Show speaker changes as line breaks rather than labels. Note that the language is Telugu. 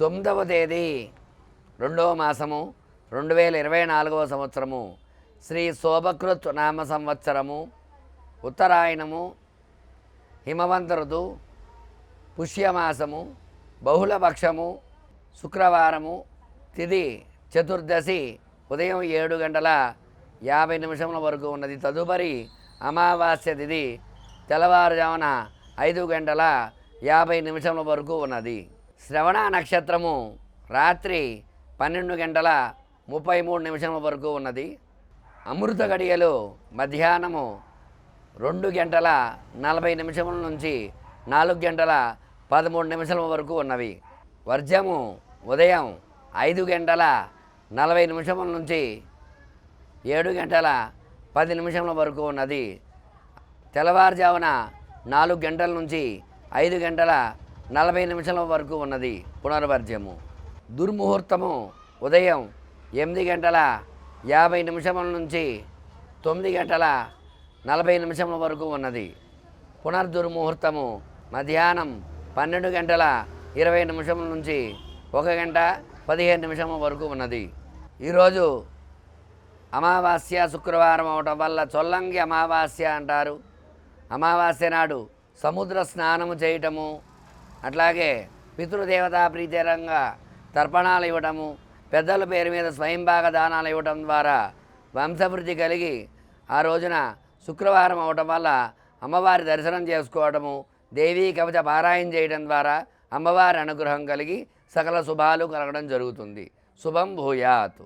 తొమ్మిదవ తేదీ రెండవ మాసము రెండు వేల ఇరవై నాలుగవ సంవత్సరము. శ్రీ శోభకృత్ నామ సంవత్సరము ఉత్తరాయణము హిమవంత పుష్యమాసము బహుళపక్షము శుక్రవారము తిది చతుర్దశి ఉదయం ఏడు గంటల యాభై నిమిషముల వరకు ఉన్నది. తదుపరి అమావాస్య తిది తెల్లవారుజామున ఐదు గంటల యాభై నిమిషముల వరకు ఉన్నది. శ్రవణ నక్షత్రము రాత్రి పన్నెండు గంటల ముప్పై మూడు నిమిషముల వరకు ఉన్నది. అమృత గడియలు మధ్యాహ్నము రెండు గంటల నలభై నిమిషముల నుంచి నాలుగు గంటల పదమూడు నిమిషాల వరకు ఉన్నవి. వర్జము ఉదయం ఐదు గంటల నలభై నిమిషముల నుంచి ఏడు గంటల పది నిమిషముల వరకు ఉన్నది. తెల్లవారుజామున నాలుగు గంటల నుంచి ఐదు గంటల నలభై నిమిషాల వరకు ఉన్నది పునర్వర్జ్యము దుర్ముహూర్తము ఉదయం ఎనిమిది గంటల యాభై నిమిషముల నుంచి తొమ్మిది గంటల నలభై నిమిషముల వరకు ఉన్నది. పునర్దుర్ముహూర్తము మధ్యాహ్నం పన్నెండు గంటల ఇరవై నిమిషముల నుంచి ఒక గంట పదిహేను నిమిషముల వరకు ఉన్నది. ఈరోజు అమావాస్య శుక్రవారం అవటం వల్ల చొల్లంగి అమావాస్య అంటారు. అమావాస్య నాడు సముద్ర స్నానము చేయటము అట్లాగే పితృదేవతా ప్రీతికరంగా తర్పణాలు ఇవ్వటము పెద్దల పేరు మీద స్వయంభాగ దానాలు ఇవ్వటం ద్వారా వంశవృద్ధి కలిగి ఆ రోజున శుక్రవారం అవటం వల్ల అమ్మవారి దర్శనం చేసుకోవటము దేవీ కవచ పారాయణ చేయడం ద్వారా అమ్మవారి అనుగ్రహం కలిగి సకల శుభాలు కలగడం జరుగుతుంది. శుభం భూయాత్.